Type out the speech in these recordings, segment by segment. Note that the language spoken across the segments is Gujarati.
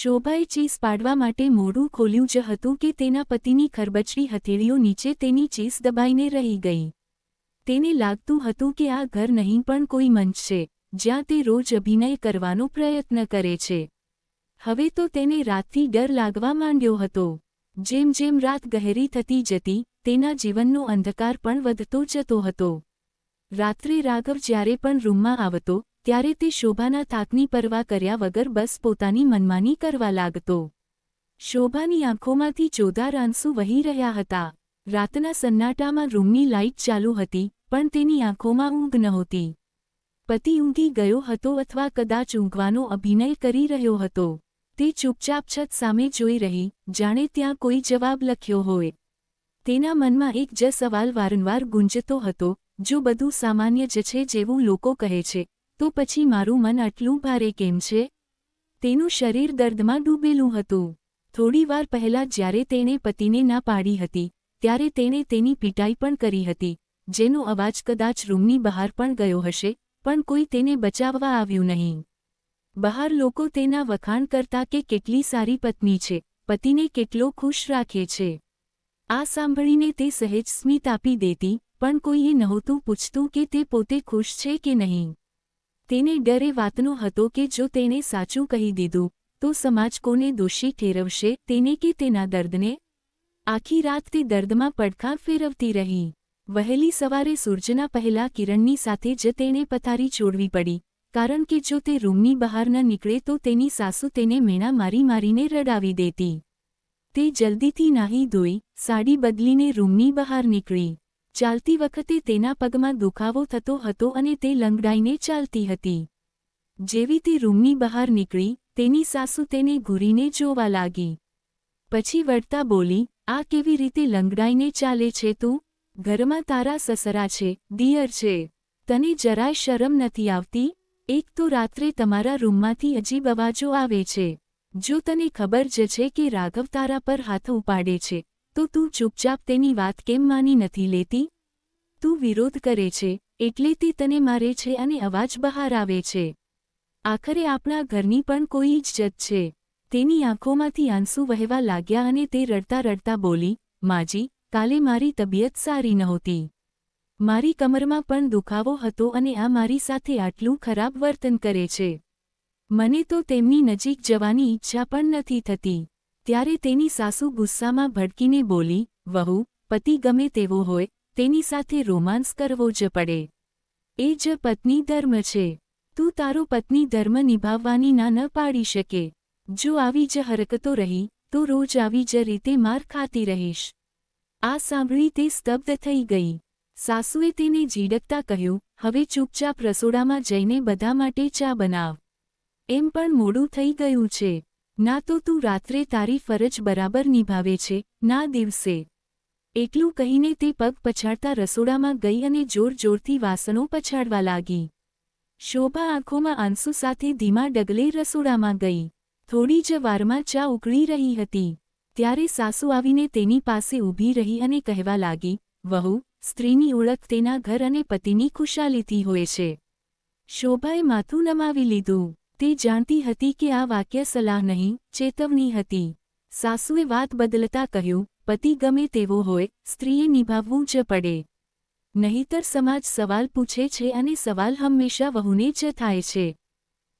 શોભાએ ચીસ પાડવા માટે મોઢું ખોલ્યું જ હતું કે તેના પતિની ખરબચડી હથેળીઓ નીચે તેની ચીસ દબાઈને રહી ગઈ. તેને લાગતું હતું કે આ ઘર નહીં પણ કોઈ મંચ છે, જ્યાં તે રોજ અભિનય કરવાનો પ્રયત્ન કરે છે. હવે તો તેને રાતથી ડર લાગવા માંડ્યો હતો. જેમ જેમ રાત ગહેરી થતી જતી, તેના જીવનનો અંધકાર પણ વધતો જતો હતો. રાત્રે રાઘવ જ્યારે પણ રૂમમાં આવતો ત્યારે તે શોભાના થાકની પરવા કર્યા વગર બસ પોતાની મનમાની કરવા લાગતો. શોભાની આંખોમાંથી ચોદાર આંસુ વહી રહ્યા હતા. રાતના સન્નાટામાં રૂમની લાઇટ ચાલુ હતી, પણ તેની આંખોમાં ઊંઘ નહોતી. પતિ ઊંઘી ગયો હતો અથવા કદાચ ઊંઘવાનો અભિનય કરી રહ્યો હતો. તે ચૂપચાપ છત સામે જોઈ રહી, જાણે ત્યાં કોઈ જવાબ લખ્યો હોય. તેના મનમાં એક જ સવાલ વારંવાર ગુંજતો હતો, જો બધું સામાન્ય જ છે જેવું લોકો કહે છે. તો પછી મારું મન આટલું ભારે કેમ છે? તેનું શરીર દર્દમાં ડૂબેલું હતું. થોડીવાર પહેલા જ્યારે તેણે પતિને ના પાડી હતી, ત્યારે તેણે તેની પીટાઈ પણ કરી હતી, જેનો અવાજ કદાચ રૂમની બહાર પણ ગયો હશે, પણ કોઈ તેને બચાવવા આવ્યું નહીં. બહાર લોકો તેના વખાણ કરતા કે કેટલી સારી પત્ની છે, પતિને કેટલો ખુશ રાખે છે. આ સાંભળીને તે સહેજ સ્મિત આપી દેતી, પણ કોઈએ નહોતું પૂછતું કે તે પોતે ખુશ છે કે નહીં. તેને ડરે વાતનો હતો કે જો તેણે સાચું કહી દીધું, તો સમાજ કોને દોષી ઠેરવશે? તેને કે તેના દર્દને? આખી રાત તે દર્દમાં પડખા ફેરવતી રહી. વહેલી સવારે સૂરજના પહેલા કિરણની સાથે જ તેણે પથારી છોડવી પડી, કારણ કે જો તે રૂમની બહાર ન નીકળે તો તેની સાસુ તેને મેણા મારી મારીને રડાવી દેતી. તે જલ્દીથી નાહી ધોઈ, સાડી બદલીને રૂમની બહાર નીકળી. ચાલતી વખતે તેના પગમાં દુખાવો થતો હતો અને તે લંગડાઈને ચાલતી હતી. જેવી તે રૂમની બહાર નીકળી, તેની સાસુ તેને ઘૂરીને જોવા લાગી. પછી વળતા બોલી, આ કેવી રીતે લંગડાઈને ચાલે છે તું? ઘરમાં તારા સસરા છે દિયર છે. તને જરાય શરમ નથી આવતી? એક તો રાત્રે તમારા રૂમમાંથી અજીબ અવાજો આવે છે. જો તને ખબર જ છે કે રાઘવ તારા પર હાથ ઉપાડે છે તો તું ચૂપચાપ તેની વાત કેમ માની નથી લેતી? તું વિરોધ કરે છે, એટલે તે તને મારે છે અને અવાજ બહાર આવે છે. આખરે આપણા ઘરની પણ કોઈ ઇજ્જત છે. તેની આંખોમાંથી આંસુ વહેવા લાગ્યા અને તે રડતા રડતા બોલી, માજી, કાલે મારી તબિયત સારી નહોતી. મારી કમરમાં પણ દુખાવો હતો અને આ મારી સાથે આટલું ખરાબ વર્તન કરે છે. મને તો તેમની નજીક જવાની ઈચ્છા પણ નથી થતી. ત્યારે તેની સાસુ ગુસ્સામાં ભડકીને બોલી, વહુ, પતિ ગમે તેવો હોય, તેની સાથે રોમાન્સ કરવો જ પડે. એ જ પત્ની ધર્મ છે. તું તારો પત્ની ધર્મ નિભાવવાની ના ન પાડી શકે. જો આવી જ હરકતો રહી, તો રોજ આવી જ રીતે માર ખાતી રહીશ. આ સાંભળી તે સ્તબ્ધ થઈ ગઈ. સાસુએ તેને ઝીડકતા કહ્યું, હવે ચૂપચાપ રસોડામાં જઈને બધા માટે ચા બનાવ. એમ પણ મોડું થઈ ગયું છે. ના તો તું રાત્રે તારી ફરજ બરાબર નિભાવે છે, ના દિવસે. એટલું કહીને તે પગ પછાડતા રસોડામાં ગઈ અને જોર જોરથી વાસણો પછાડવા લાગી. શોભા આંખોમાં આંસુ સાથે ધીમા ડગલે રસોડામાં ગઈ. થોડી જ વારમાં ચા ઉકળી રહી હતી. ત્યારે સાસુ આવીને તેની પાસે ઊભી રહી અને કહેવા લાગી, વહુ, સ્ત્રીની ઓળખ તેના ઘર અને પતિની ખુશાલીથી હોય છે. શોભાએ માથું નમાવી લીધું. તે જાણતી હતી કે આ વાક્ય સલાહ નહીં, ચેતવણી હતી. સાસુએ વાત બદલતા કહ્યું, પતિ ગમે તેવો હોય, સ્ત્રીએ નિભાવવું જ પડે. નહીતર સમાજ સવાલ પૂછે છે અને સવાલ હંમેશા વહુને જ થાય છે.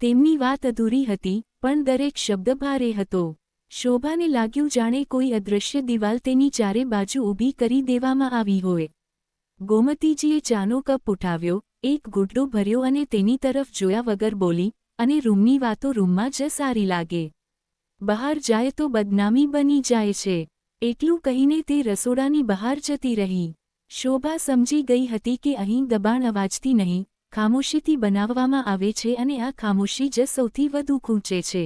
તેમની વાત અધૂરી હતી, પણ દરેક શબ્દ ભારે હતો. શોભાને લાગ્યું જાણે કોઈ અદૃશ્ય દિવાલ તેની ચારે બાજુ ઊભી કરી દેવામાં આવી હોય. ગોમતીજીએ ચાનો કપ ઉઠાવ્યો, એક ગુડડો ભર્યો અને તેની તરફ જોયા વગર બોલી અને રૂમની વાતો રૂમમાં જ સારી લાગે. બહાર જાય તો બદનામી બની જાય છે. એટલું કહીને તે રસોડાની બહાર જતી રહી. શોભા સમજી ગઈ હતી કે અહીં દબાણ અવાજથી નહીં, ખામોશીથી બનાવવામાં આવે છે અને આ ખામોશી જ સૌથી વધુ ખૂંચે છે.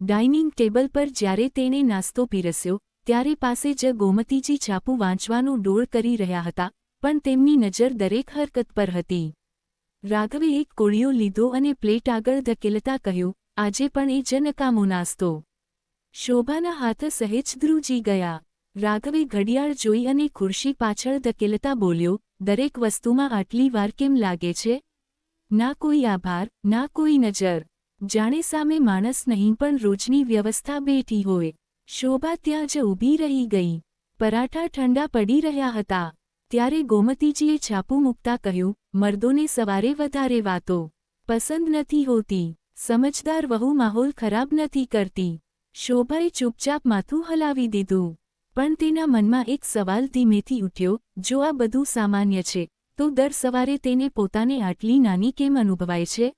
ડાઇનિંગ ટેબલ પર જ્યારે તેણે નાસ્તો પીરસ્યો, ત્યારે પાસે જ ગોમતીજી છાપું વાંચવાનો ડોળ કરી રહ્યા હતા, પણ તેમની નજર દરેક હરકત પર હતી. રાઘવે એક કોળિયો લીધો અને પ્લેટ આગળ ધકેલતા કહ્યું, આજે પણ એ જનકામો નાસ્તો. શોભાના હાથ સહેજ ધ્રુજી ગયા. રાઘવે ઘડિયાળ જોઈ અને ખુરશી પાછળ ધકેલતા બોલ્યો, દરેક વસ્તુમાં આટલી વાર કેમ લાગે છે? ના કોઈ આભાર, ના કોઈ નજર. જાણે સામે માણસ નહીં પણ રોજની વ્યવસ્થા બેઠી હોય. શોભા ત્યાં જ ઊભી રહી ગઈ. પરાઠા ઠંડા પડી રહ્યા હતા. ત્યારે ગોમતીજીએ છાપું મૂકતા કહ્યું મર્દોને સવારે વધારે વાતો પસંદ નથી હોતી. સમજદાર વહુ માહોલ ખરાબ નથી કરતી. શોભાએ ચૂપચાપ માથું હલાવી દીધું. પણ તેના મનમાં એક સવાલ ધીમેથી ઉઠ્યો, જો આ બધું સામાન્ય છે, તો દર સવારે તેને પોતાને આટલી નાની કેમ અનુભવાય છે?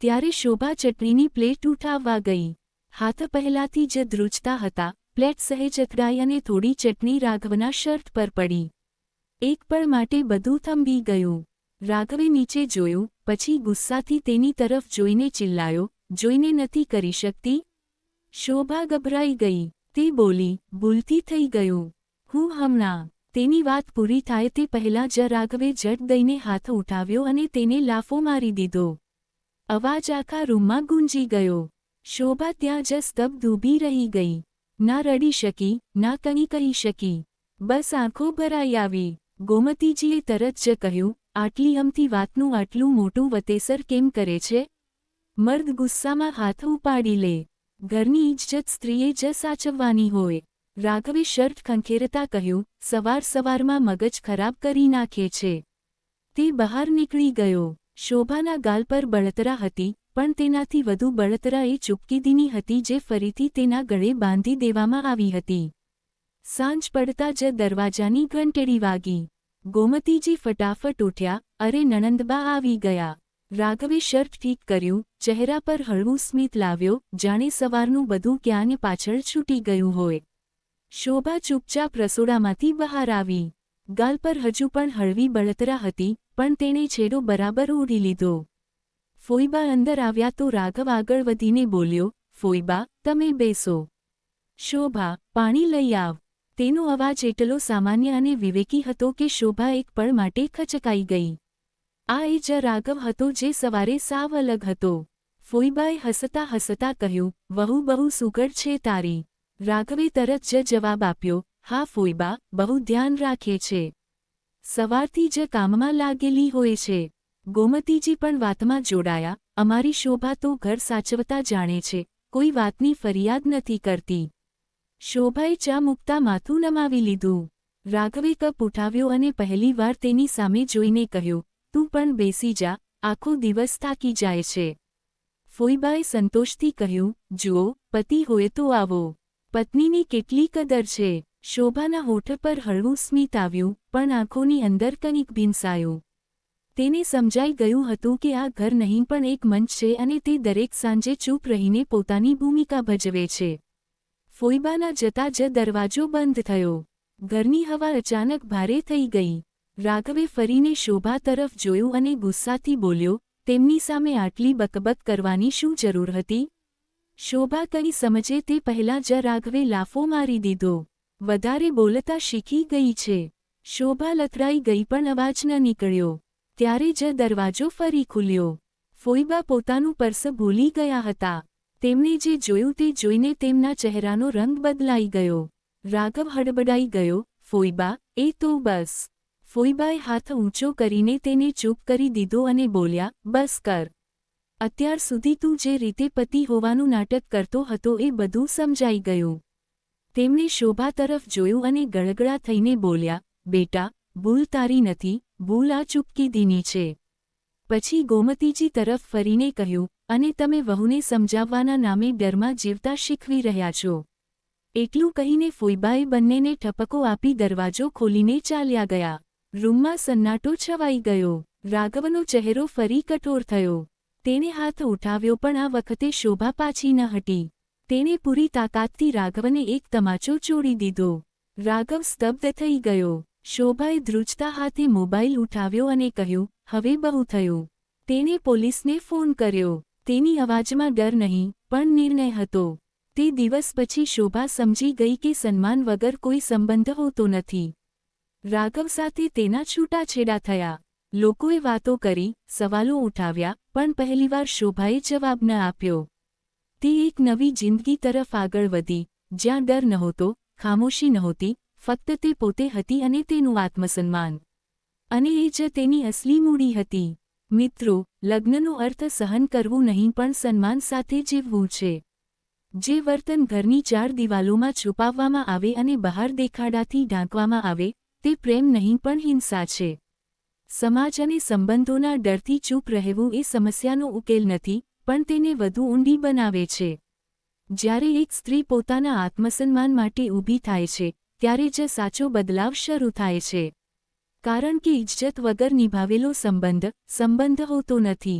ત્યારે શોભા ચટણીની પ્લેટ ઉઠાવવા ગઈ. હાથ પહેલાથી જ ધ્રુજતા હતા. પ્લેટ સહેજ અથડાઈ અને થોડી ચટણી રાઘવના શર્ટ પર પડી. એક પળ માટે બધું થંભી ગયું. રાઘવે નીચે જોયું, પછી ગુસ્સાથી તેની તરફ જોઈને ચિલ્લાયો, જોઈને નથી કરી શકતી? શોભા ગભરાઈ ગઈ, તે બોલી, ભૂલથી થઈ ગયું. હું હમણાં, તેની વાત પૂરી થાય તે પહેલાં જ રાઘવે જટ દઈને હાથ ઉઠાવ્યો અને તેને લાફો મારી દીધો. અવાજ આખા રૂમમાં ગુંજી ગયો. શોભા ત્યાં જ સ્તબ્ધ ઊભી રહી ગઈ. ના રડી શકી, ના કંઈ કહી શકી. બસ આંખો ભરાઈ આવી, ગોમતીજીએ તરત જ કહ્યું. આટલી અમથી વાતનું આટલું મોટું વતેસર કેમ કરે છે? મર્દ ગુસ્સામાં હાથ ઉપાડી લે. ઘરની ઇજ્જત સ્ત્રીએ જ સાચવવાની હોય. રાઘવે શર્ટ ખંખેરતા કહ્યું, સવાર સવારમાં મગજ ખરાબ કરી નાખે છે. તે બહાર નીકળી ગયો. શોભાના ગાલ પર બળતરા હતી, પણ તેનાથી વધુ બળતરા એ ચૂપકીદીની હતી જે ફરીથી તેના ગળે બાંધી દેવામાં આવી હતી. સાંજ પડતા જ દરવાજાની ઘંટેડી વાગી. ગોમતીજી ફટાફટ ઉઠ્યા, અરે નણંદબા આવી ગયા. રાઘવે શર્ટ ઠીક કર્યું, ચહેરા પર હળવું સ્મિત લાવ્યો, જાણે સવારનું બધું ક્યાંને પાછળ છૂટી ગયું હોય. શોભા ચૂપચાપ રસોડામાંથી બહાર આવી. ગાલ પર હજુ પણ હળવી બળતરા હતી, પણ તેણે છેડો બરાબર ઓઢી લીધો. ફોઈબા અંદર આવ્યા તો રાઘવ આગળ વધીને બોલ્યો, ફોઈબા, તમે બેસો. શોભા, પાણી લઈ આવ. તેનો અવાજ એટલો સામાન્ય અને વિવેકી હતો કે શોભા એક પળ માટે ખચકાઈ ગઈ. આ એ જ રાઘવ હતો જે સવારે સાવ અલગ હતો. ફોઈબાએ હસતા હસતા કહ્યું, વહુ, બહુ સુગડ છે તારી. રાઘવે તરત જ જવાબ આપ્યો, હા ફોઈબા, બહુ ધ્યાન રાખે છે. સવારથી જ કામમાં લાગેલી હોય છે. ગોમતીજી પણ વાતમાં જોડાયા, અમારી શોભા તો ઘર સાચવતા જાણે છે, કોઈ વાતની ફરિયાદ નથી કરતી. શોભાએ ચા મૂકતા માથું નમાવી લીધું. રાઘવે કપ ઉઠાવ્યો અને પહેલીવાર તેની સામે જોઈને કહ્યું, તું પણ બેસી જા, આખો દિવસ થાકી જાય છે. ફોઈબાએ સંતોષથી કહ્યું, જુઓ, પતિ હોય તો આવો. પત્નીની કેટલી કદર છે. શોભાના હોઠ પર હળવું સ્મિત આવ્યું, પણ આંખોની અંદર કંઈક ભીંસાયું. તેને સમજાઈ ગયું હતું કે આ ઘર નહીં પણ એક મંચ છે અને તે દરેક સાંજે ચૂપ રહીને પોતાની ભૂમિકા ભજવે છે. ફોઈબાના જતા જ દરવાજો બંધ થયો. ઘરની હવા અચાનક ભારે થઈ ગઈ. રાઘવે ફરીને શોભા તરફ જોયું અને ગુસ્સાથી બોલ્યો, તેમની સામે આટલી બકબક કરવાની શું જરૂર હતી? શોભા કંઈ સમજે તે પહેલાં જ રાઘવે લાફો મારી દીધો. વધારે બોલતા શીખી ગઈ છે. શોભા લથરાઈ ગઈ પણ અવાજ ન નીકળ્યો. ત્યારે જ દરવાજો ફરી ખુલ્યો. ફોઈબા પોતાનું પર્સ ભૂલી ગયા હતા. તેમણે જે જોયું તે જોઈને તેમના ચહેરાનો રંગ બદલાઈ ગયો. રાઘવ હડબડાઈ ગયો. ફોઈબા, એ તો બસ. ફોઈબાએ હાથ ઊંચો કરીને તેને ચૂપ કરી દીધો અને બોલ્યા, બસ કર. અત્યાર સુધી તું જે રીતે પતિ હોવાનું નાટક કરતો હતો એ બધું સમજાઈ ગયું. તેમણે શોભા તરફ જોયું અને ગળગળા થઈને બોલ્યા, બેટા, ભૂલ તારી નથી, ભૂલ આ ચૂપકીદીની છે. પછી ગોમતીજી તરફ ફરીને કહ્યું અને તમે વહુને સમજાવવાના નામે ડરમાં જીવતા શીખવી રહ્યા છો. એટલું કહીને ફોઈબાએ બંનેને ઠપકો આપી દરવાજો ખોલીને ચાલ્યા ગયા. રૂમમાં સન્નાટો છવાઈ ગયો. રાઘવનો ચહેરો ફરી કઠોર થયો. તેણે હાથ ઉઠાવ્યો પણ આ વખતે શોભા પાછી ન હટી તેણે પૂરી તાકાતથી રાઘવને એક તમાચો ચોડી દીધો. રાઘવ સ્તબ્ધ થઈ ગયો. શોભાએ ધ્રુજતા હાથે મોબાઈલ ઉઠાવ્યો અને કહ્યું, હવે બહુ થયું. તેણે પોલીસને ફોન કર્યો. તેની અવાજમાં ડર નહીં, પણ નિર્ણય હતો. તે દિવસ પછી શોભા સમજી ગઈ કે સન્માન વગર કોઈ સંબંધ હોતો નથી. રાઘવ સાથે તેના છૂટાછેડા થયા. લોકોએ વાતો કરી, સવાલો ઉઠાવ્યા, પણ પહેલીવાર શોભાએ જવાબ ન આપ્યો. તે એક નવી જિંદગી તરફ આગળ વધી. જ્યાં ડર નહોતો, ખામોશી નહોતી, ફક્ત તે પોતે હતી અને તેનું આત્મસન્માન. અને એ જ તેની અસલી મૂડી હતી. મિત્રો, લગ્નનો અર્થ સહન કરવું નહીં પણ સન્માન સાથે જીવવું છે. જે વર્તન ઘરની ચાર દિવાલોમાં છુપાવવામાં આવે અને બહાર દેખાડાથી ઢાંકવામાં આવે, તે પ્રેમ નહીં પણ હિંસા છે. સમાજ અને સંબંધોના ડરથી ચૂપ રહેવું એ સમસ્યાનો ઉકેલ નથી, પણ તેને વધુ ઊંડી બનાવે છે. જ્યારે એક સ્ત્રી પોતાના આત્મસન્માન માટે ઊભી થાય છે, ત્યારે જ સાચો બદલાવ શરૂ થાય છે. કારણ કે ઇજ્જત વગર નિભાવેલો સંબંધ સંબંધ હોતો નથી.